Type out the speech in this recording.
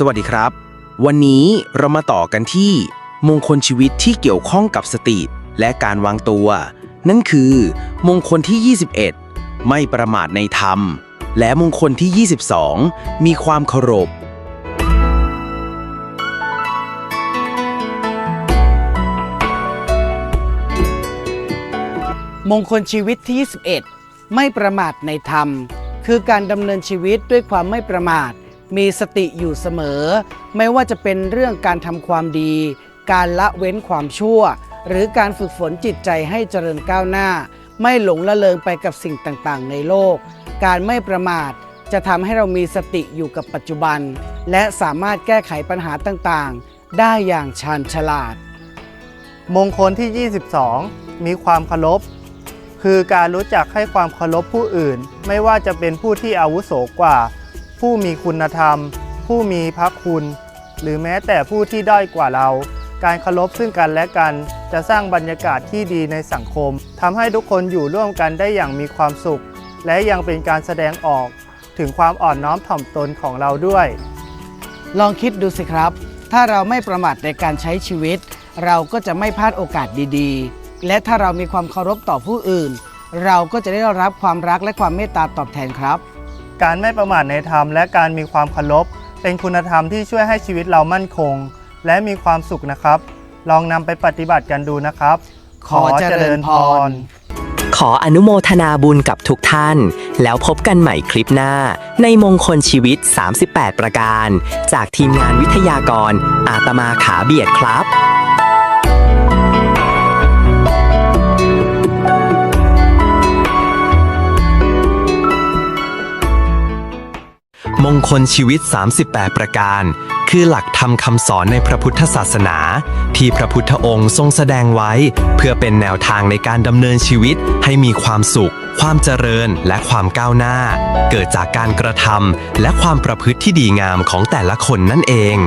สวัสดีครับ วันนี้เรามาต่อกันที่ มงคลชีวิตที่เกี่ยวข้องกับสติและการวางตัว นั่นคือ มงคลที่ 21 ไม่ประมาทในธรรม และมงคลที่ 22 มีความเคารพมงคลชีวิตที่ 21 ไม่ประมาทในธรรม คือการดำเนินชีวิตด้วยความไม่ประมาท มีสติอยู่เสมอ ไม่ว่าจะเป็นเรื่องการทำความดี การละเว้นความชั่ว หรือการฝึกฝนจิตใจให้เจริญก้าวหน้า ไม่หลงละเลงไปกับสิ่งต่างๆ ในโลก การไม่ประมาทจะทำให้เรามีสติอยู่กับปัจจุบัน และสามารถแก้ไขปัญหาต่างๆ ได้อย่างชาญฉลาด มงคลที่ 22 มีความเคารพคือการรู้จักให้ความเคารพผู้อื่น ไม่ว่าจะเป็นผู้ที่อาวุโสกว่า ผู้มีคุณธรรม ผู้มีพระคุณ หรือแม้แต่ผู้ที่ด้อยกว่าเรา การเคารพซึ่งกันและกัน จะสร้างบรรยากาศที่ดีในสังคมทำให้ทุกคนอยู่ร่วมกันได้อย่างมีความสุข และยังเป็นการแสดงออกถึงความอ่อนน้อมถ่อมตนของเราด้วย ลองคิดดูสิครับ ถ้าเราไม่ประมาทในการใช้ชีวิต เราก็จะไม่พลาดโอกาสดีๆ และถ้าเรามีความเคารพต่อผู้อื่น เราก็จะได้รับความรักและความเมตตาตอบแทนครับ การไม่ประมาทในธรรมและการมีความเคารพเป็นคุณธรรมที่ช่วยให้ชีวิตเรามั่นคง และมีความสุขนะครับ ลองนำไปปฏิบัติกันดูนะครับ ขอเจริญพร ขออนุโมทนาบุญกับทุกท่าน แล้วพบกันใหม่คลิปหน้า ในมงคลชีวิต 38 ประการ จากทีมงานวิทยากร อาตมาขาเบียดครับ งคลชีวิต 38 ประการ คือหลักธรรมคำสอนในพระพุทธศาสนา ที่พระพุทธองค์ทรงแสดงไว้ เพื่อเป็นแนวทางในการดำเนินชีวิตให้มีความสุข ความเจริญและความก้าวหน้า เกิดจากการกระทำและความประพฤติที่ดีงามของแต่ละคนนั่นเอง